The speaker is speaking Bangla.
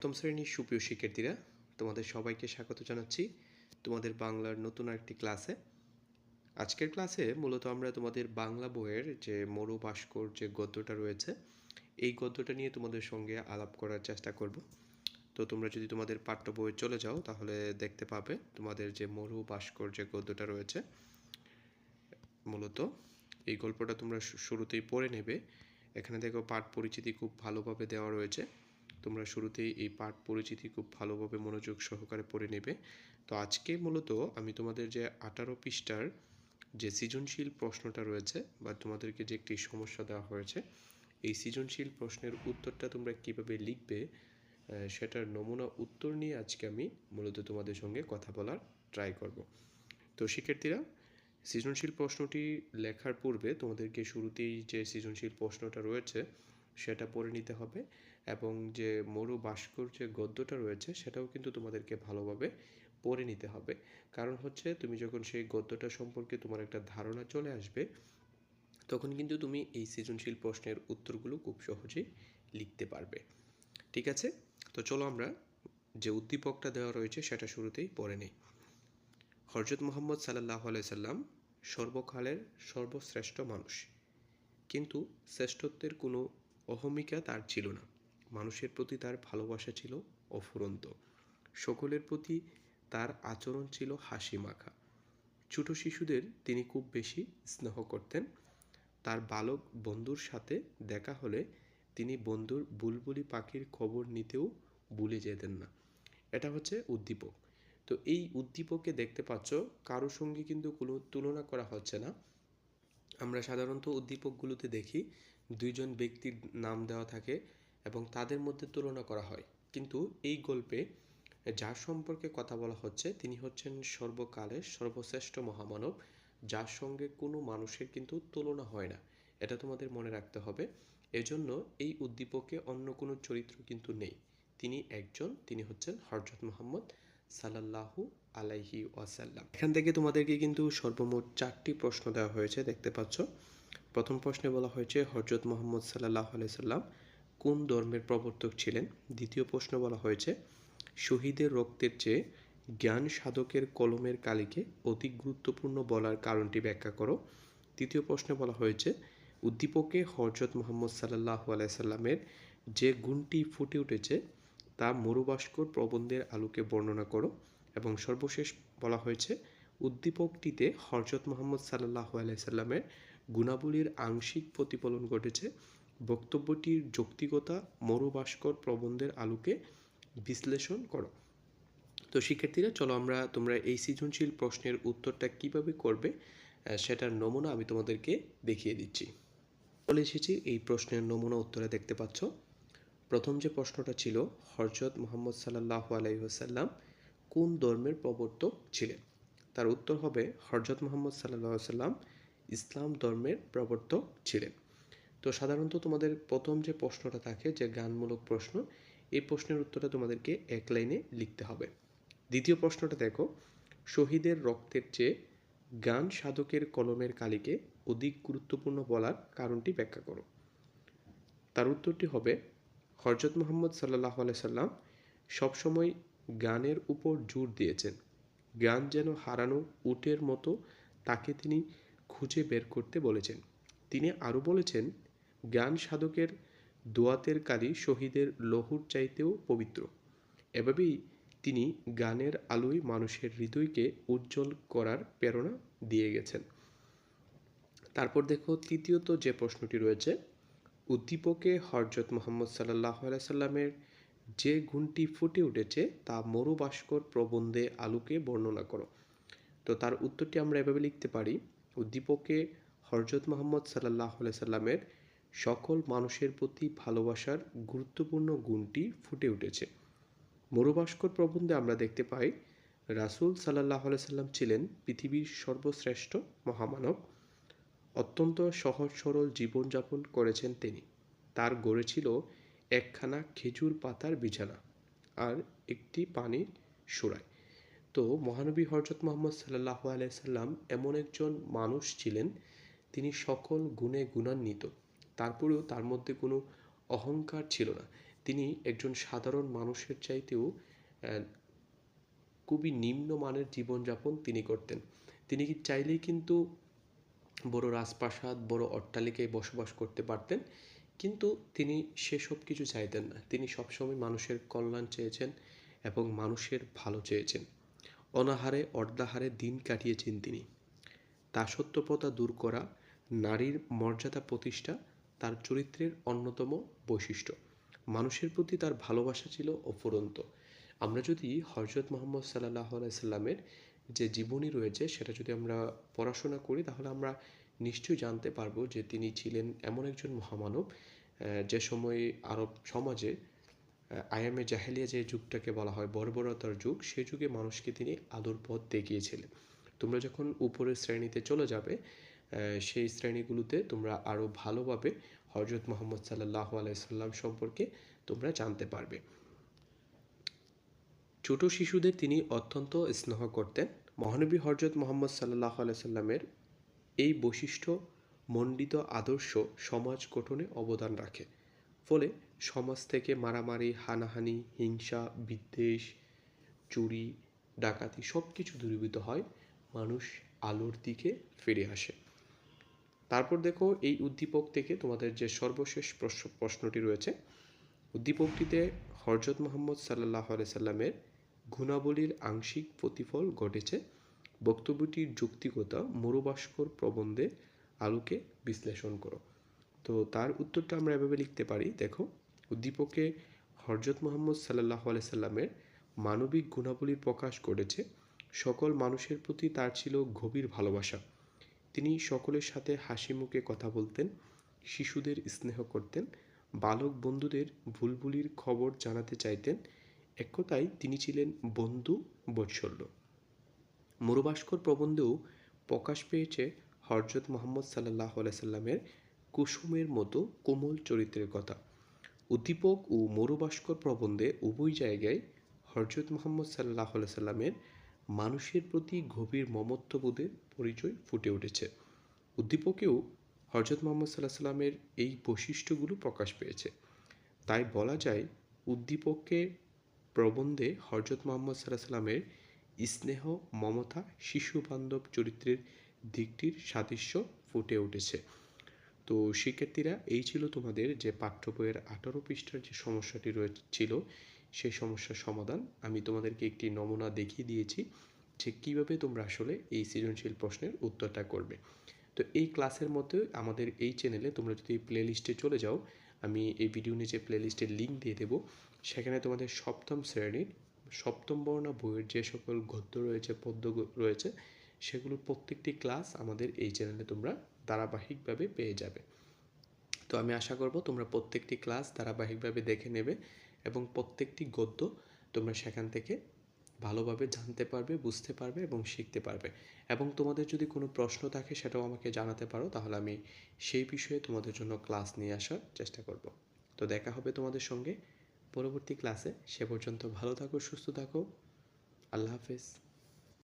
সপ্তম শ্রেণির সুপ্রিয় শিক্ষার্থীরা, তোমাদের সবাইকে স্বাগত জানাচ্ছি তোমাদের বাংলার নতুন একটি ক্লাসে। আজকের ক্লাসে মূলত আমরা তোমাদের বাংলা বইয়ের যে মরু ভাস্কর যে গদ্যটা রয়েছে, এই গদ্যটা নিয়ে তোমাদের সঙ্গে আলাপ করার চেষ্টা করব। তো তোমরা যদি তোমাদের পাঠ্য বইয়ে চলে যাও, তাহলে দেখতে পাবে তোমাদের যে মরু ভাস্কর যে গদ্যটা রয়েছে, মূলত এই গল্পটা তোমরা শুরুতেই পড়ে নেবে। এখানে দেখো পাঠ পরিচিতি খুব ভালোভাবে দেওয়া রয়েছে। তোমরা শুরুতেই এই পাঠ পরিচিতি খুব ভালোভাবে মনোযোগ সহকারে পড়ে নেবে। তো আজকে মূলত আমি তোমাদের যে আঠারো পৃষ্ঠার যে সৃজনশীল প্রশ্নটা রয়েছে বা তোমাদেরকে যে একটি সমস্যা দেওয়া হয়েছে, এই সৃজনশীল প্রশ্নের উত্তরটা তোমরা কীভাবে লিখবে সেটার নমুনা উত্তর নিয়ে আজকে আমি মূলত তোমাদের সঙ্গে কথা বলার ট্রাই করব। তো শিক্ষার্থীরা, সৃজনশীল প্রশ্নটি লেখার পূর্বে তোমাদেরকে শুরুতেই যে সৃজনশীল প্রশ্নটা রয়েছে, সেটা পড়ে নিতে হবে। এবং যে মরু ভাস্কর যে গদ্যটা রয়েছে, সেটাও কিন্তু তোমাদেরকে ভালোভাবে পড়ে নিতে হবে। কারণ হচ্ছে, তুমি যখন সেই গদ্যটা সম্পর্কে তোমার একটা ধারণা চলে আসবে, তখন কিন্তু তুমি এই সৃজনশীল প্রশ্নের উত্তরগুলো খুব সহজেই লিখতে পারবে। ঠিক আছে? তো চলো আমরা যে উদ্দীপকটা দেওয়া রয়েছে, সেটা শুরুতেই পড়ে নেই। হরজত মোহাম্মদ সাল্লাহ সাল্লাম সর্বকালের সর্বশ্রেষ্ঠ মানুষ। কিন্তু শ্রেষ্ঠত্বের কোনো অহমিকা তার ছিল না। মানুষের প্রতি তার ভালোবাসা ছিল অফুরন্ত। সকলের প্রতি তার আচরণ ছিল হাসি মাখা ছোট শিশুদের তিনি খুব বেশি স্নেহ করতেন। তার বালক বন্ধুর সাথে দেখা হলে তিনি বন্ধুর বুলবুলি পাখির খবর নিতেও ভুলে যেতেন না। এটা হচ্ছে উদ্দীপক। তো এই উদ্দীপকে দেখতে পাচ্ছ, কারও সঙ্গে কিন্তু কোনো তুলনা করা হচ্ছে না। আমরা সাধারণত উদ্দীপকগুলোতে দেখি, দুইজন ব্যক্তির নাম দেওয়া থাকে এবং তাদের মধ্যে তুলনা করা হয়। কিন্তু এই গল্পে যার সম্পর্কে কথা বলা হচ্ছে, তিনি হচ্ছেন সর্বকালের সর্বশ্রেষ্ঠ মহামানব, যার সঙ্গে কোনো মানুষের কিন্তু তুলনা হয় না। এটা তোমাদের মনে রাখতে হবে। এজন্য এই উদ্দীপকে অন্য কোনো চরিত্র কিন্তু নেই। তিনি একজন, তিনি হচ্ছেন হরজত মোহাম্মদ সাল্লাল্লাহু আলাইহি ওয়াসাল্লাম। এখান থেকে তোমাদেরকে কিন্তু সর্বমোট চারটি প্রশ্ন দেওয়া হয়েছে, দেখতে পাচ্ছ। প্রথম প্রশ্নে বলা হয়েছে হরজত মোহাম্মদ সাল্লাহ সাল্লাম কোন ধর্মের প্রবর্তক ছিলেন? দ্বিতীয় প্রশ্ন বলা হয়েছে, শহীদের রক্তের চেয়ে জ্ঞান সাধকের কলমের কালিকে অতি গুরুত্বপূর্ণ বলার কারণটি ব্যাখ্যা করো। তৃতীয় প্রশ্নে বলা হয়েছে, উদ্দীপকে হরজত মোহাম্মদ সাল্লাহ আলাইসাল্লামের যে গুণটি ফুটে উঠেছে, তা মরুবাস্কর প্রবন্ধের আলোকে বর্ণনা করো। এবং সর্বশেষ বলা হয়েছে, উদ্দীপকটিতে হরজত মোহাম্মদ সাল্লাহ আলাইসাল্লামের গুণাবলীর আংশিক প্রতিফলন ঘটেছে বক্তব্যটির যৌক্তিকতা মরুভাস্কর প্রবন্ধের আলোকে বিশ্লেষণ করো। তো শিক্ষার্থীরা, চলো আমরা, তোমরা এই সৃজনশীল প্রশ্নের উত্তরটা কীভাবে করবে সেটার নমুনা আমি তোমাদেরকে দেখিয়ে দিচ্ছি। চলে এসেছি এই প্রশ্নের নমুনা উত্তরে দেখতে পাচ্ছ। প্রথম যে প্রশ্নটা ছিল হরজত মোহাম্মদ সাল্লাহ আলাইসাল্লাম কোন ধর্মের প্রবর্তক ছিলেন? তার উত্তর হবে হরজত মোহাম্মদ সাল্লাহ সাল্লাম ইসলাম ধর্মের প্রবর্তক ছিলেন। তো সাধারণত তোমাদের প্রথম যে প্রশ্নটা থাকে, যে গানমূলক প্রশ্ন, এই প্রশ্নের উত্তরটা তোমাদেরকে এক লাইনে লিখতে হবে। দ্বিতীয় প্রশ্নটা দেখো, শহীদের রক্তের চেয়ে গান সাধকের কলমের কালিকে অধিক গুরুত্বপূর্ণ বলার কারণটি ব্যাখ্যা করো। তার উত্তরটি হবে হরজত মোহাম্মদ সাল্লাহ সাল্লাম সবসময় গানের উপর জোর দিয়েছেন। গান যেন হারানো উটের মতো তাকে তিনি খুঁজে বের করতে বলেছেন। তিনি আরও বলেছেন জ্ঞান সাধকের দোয়াতের কালি শহীদের লহুর চাইতেও পবিত্র। এভাবেই তিনি গানের আলোয় মানুষের হৃদয়কে উজ্জ্বল করার প্রেরণা দিয়ে গেছেন। তারপর দেখো তৃতীয়ত যে প্রশ্নটি রয়েছে, উদ্দীপকে হরজত মোহাম্মদ সাল্লাহ সাল্লামের যে গুণটি ফুটে উঠেছে তা মরুভাস্কর প্রবন্ধে আলোকে বর্ণনা করো। তো তার উত্তরটি আমরা এভাবে লিখতে পারি, উদ্দীপকে হরজত মোহাম্মদ সাল্লাহ সাল্লামের সকল মানুষের প্রতি ভালোবাসার গুরুত্বপূর্ণ গুণটি ফুটে উঠেছে। মরুভাস্কর প্রবন্ধে আমরা দেখতে পাই, রাসূল সাল্লাহ সাল্লাম ছিলেন পৃথিবীর সর্বশ্রেষ্ঠ মহামানব। অত্যন্ত সহজ সরল জীবনযাপন করেছেন তিনি। তার গড়ে ছিল একখানা খেজুর পাতার বিছানা আর একটি পানির সুরায় তো মহানবী হরজত মোহাম্মদ সাল্লাহ আলাইসাল্লাম এমন একজন মানুষ ছিলেন, তিনি সকল গুণে গুণান্বিত। তারপরেও তার মধ্যে কোনো অহংকার ছিল না। তিনি একজন সাধারণ মানুষের চাইতেও খুবই নিম্নমানের জীবনযাপন তিনি করতেন। তিনি কি চাইলেই কিন্তু বড় রাজপ্রাসাদ, বড় অট্টালিকায় বসবাস করতে পারতেন, কিন্তু তিনি সেসব কিছু চাইতেন না। তিনি সবসময় মানুষের কল্যাণ চেয়েছেন এবং মানুষের ভালো চেয়েছেন। অনাহারে, অর্ধাহারে দিন কাটিয়েছেন তিনি। দাসত্বপ্রথা দূর করা, নারীর মর্যাদা প্রতিষ্ঠা তার চরিত্রের অন্যতম বৈশিষ্ট্য। মানুষের প্রতি তার ভালোবাসা ছিল অফুরন্ত। আমরা যদি হজরত মোহাম্মদ সাল্লাহ সাল্লামের যে জীবনী রয়েছে, সেটা যদি আমরা পড়াশোনা করি, তাহলে আমরা নিশ্চয়ই জানতে পারব যে তিনি ছিলেন এমন একজন মহামানব যে সময়ে আরব সমাজে আয়ামে জাহেলিয়া যে যুগটাকে বলা হয়, বর্বরতার যুগ, সেই যুগে মানুষকে তিনি আদর পথ দেখিয়েছিলেন। তোমরা যখন উপরের শ্রেণীতে চলে যাবে সেই শ্রেণীগুলোতে তোমরা আরও ভালোভাবে হজরত মোহাম্মদ সাল্লাহ আলাইসাল্লাম সম্পর্কে তোমরা জানতে পারবে। ছোট শিশুদের তিনি অত্যন্ত স্নেহ করতেন। মহানবী হজরত মোহাম্মদ সাল্লাহ আলাইসাল্লামের এই বৈশিষ্ট্য মণ্ডিত আদর্শ সমাজ গঠনে অবদান রাখে। ফলে সমাজ থেকে মারামারি, হানাহানি, হিংসা, বিদ্বেষ, চুরি, ডাকাতি সব কিছু দূরীভূত হয়। মানুষ আলোর দিকে ফিরে আসে। তারপর দেখো এই উদ্দীপক থেকে তোমাদের যে সর্বশেষ প্রশ্ন- প্রশ্নটি রয়েছে, উদ্দীপকটিতে হরজত মোহাম্মদ সাল্লাহ সাল্লামের গুণাবলীর আংশিক প্রতিফল ঘটেছে। বক্তব্যটির যৌক্তিকতা মরুভাস্কর প্রবন্ধে আলোকে বিশ্লেষণ করো। তো তার উত্তরটা আমরা এভাবে লিখতে পারি, দেখো, উদ্দীপকে হরজত মোহাম্মদ সাল্লাহ সাল্লামের মানবিক গুণাবলীর প্রকাশ ঘটেছে। সকল মানুষের প্রতি তার ছিল গভীর ভালোবাসা। তিনি সকলের সাথে হাসি মুখে কথা বলতেন, শিশুদের স্নেহ করতেন, বালক বন্ধুদের ভুলভুলির খবর জানাতে চাইতেন। এক কথায় তিনি ছিলেন বন্ধু বৎসল্য মরুভাস্কর প্রবন্ধেও প্রকাশ পেয়েছে হরজত মোহাম্মদ সাল্লাহ সাল্লামের কুসুমের মতো কোমল চরিত্রের কথা। উদ্দীপক ও মরুভাস্কর প্রবন্ধে উভয় জায়গায় হরজত মোহাম্মদ সাল্লাহ সাল্লামের মানুষের প্রতি গভীর মমত্ববোধের পরিচয় ফুটে উঠেছে। উদ্দীপকেও হরজত মোহাম্মদ সাল্লাহ সাল্লামের এই বৈশিষ্ট্যগুলো প্রকাশ পেয়েছে। তাই বলা যায়, উদ্দীপককে প্রবন্ধে হরজত মোহাম্মদ সাল্লাহ সাল্লামের স্নেহ, মমতা শিশু বান্ধব চরিত্রের দিকটির সাদৃশ্য ফুটে উঠেছে। তো শিক্ষার্থীরা, এই ছিল তোমাদের যে পাঠ্য বইয়ের আঠারো পৃষ্ঠার যে সমস্যাটি রয়েছিল সেই সমস্যার সমাধান আমি তোমাদেরকে একটি নমুনা দেখিয়ে দিয়েছি যে কীভাবে তোমরা আসলে এই সৃজনশীল প্রশ্নের উত্তরটা করবে। তো এই ক্লাসের মধ্যে আমাদের এই চ্যানেলে তোমরা যদি প্লে লিস্টে চলে যাও, আমি এই ভিডিও নিচে প্লে লিস্টের লিঙ্ক দিয়ে দেবো। সেখানে তোমাদের সপ্তম শ্রেণির, সপ্তম বর্ণা বইয়ের যে সকল গদ্য রয়েছে, পদ্য রয়েছে সেগুলোর প্রত্যেকটি ক্লাস আমাদের এই চ্যানেলে তোমরা ধারাবাহিকভাবে পেয়ে যাবে। তো আমি আশা করব তোমরা প্রত্যেকটি ক্লাস ধারাবাহিকভাবে দেখে নেবে। এবং প্রত্যেকটি গদ্য তোমরা সেখান থেকে ভালোভাবে জানতে পারবে, বুঝতে পারবে এবং শিখতে পারবে। এবং তোমাদের যদি কোনো প্রশ্ন থাকে সেটাও আমাকে জানাতে পারো, তাহলে আমি সেই বিষয়ে তোমাদের জন্য ক্লাস নিয়ে আসার চেষ্টা করব। তো দেখা হবে তোমাদের সঙ্গে পরবর্তী ক্লাসে। সে পর্যন্ত ভালো থাকো, সুস্থ থাকো। আল্লাহ হাফেজ।